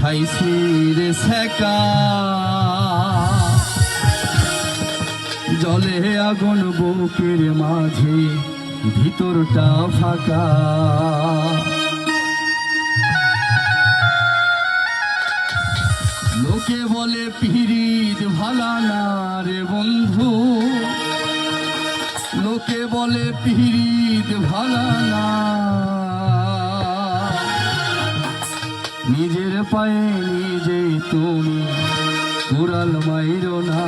খাইছি রে সেকা জলে আগুন বুকের মাঝে, ভিতরটা ফাঁকা। লোকে বলে পিরিত ভালা না রে বন্ধু। লোকে বলে পিরিত ভালা পায়ে নিজেই তুমি। কুড়াল মাইরো না।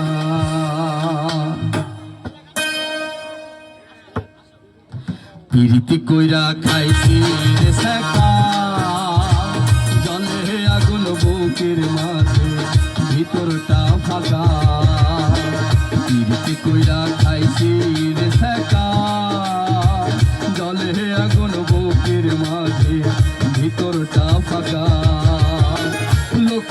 পিরিতি কইরা খাইছি রে জলে আগুন বুকের মাঝে, ভিতরটা ফাঁকা। পিরিতি কইরা খাইছি রে জলে আগুন বুকের মাঝে, ভিতরটা ফাঁকা।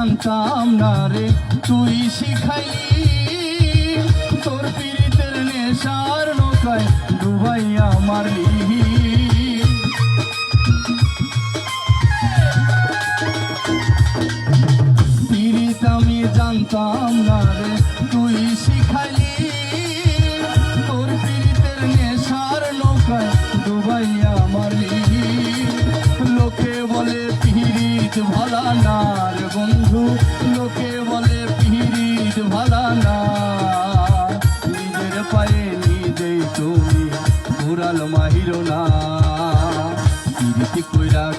জানতাম না রে, তুই শিখাইলি। তোর পিরিতের নেশার নৌকায় ডুবাইয়া মারলি পিরিত আমি জানতাম না রে, তুই শিখাইলি। তোর পিরিতের নেশার নৌকায় ডুবাইয়া মারলি লোকে বলে পিরিত ভালা না লোকে বলে ভালা না নিজের পায়ে নিজেই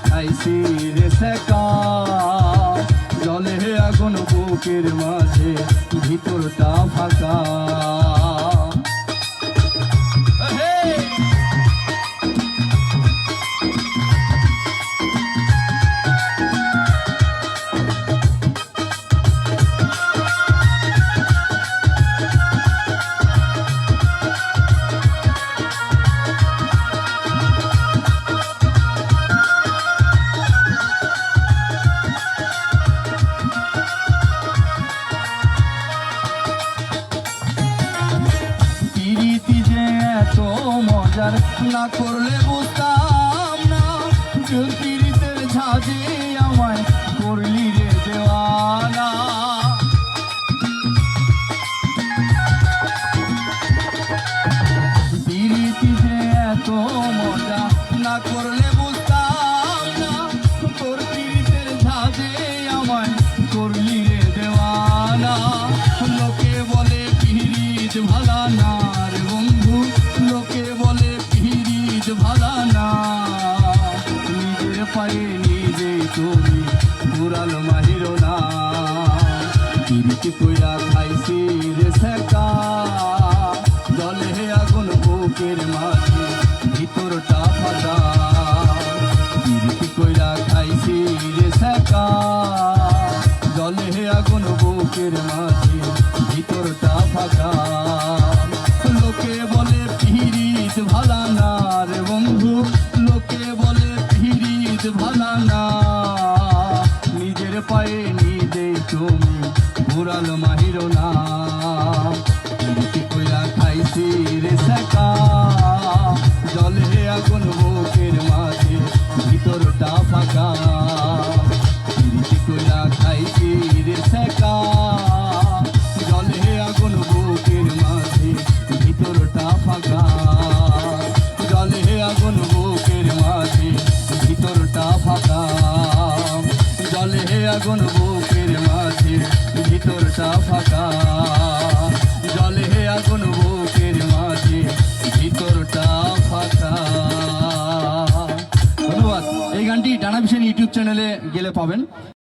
খাইছি জলে আগুন বুকের মাঝে ভিতরটা ফাঁকা। মজার না করলে বুঝতাম পায়ে নিজে তুমি পুরাল মাহির না। পিরিত কইরা খাইছি রে সেকা জলে আগুন বুকের মাঝে ভিতরটা ফাঁকা পিরিতি কইরা খাইছি রে সেকা জলে আগুন বুকের মাঝে নিজের পায়ে নিজে তুমি। ঘুরাল মাহির আগুন বুকের মাঝে, ভিতরটা ফাঁকা। জলে আগুন বুকের মাঝে, ভিতরটা ফাঁকা। ধন্যবাদ। এই গানটি ডানা ভিশন ইউটিউব চ্যানেলে গেলে পাবেন।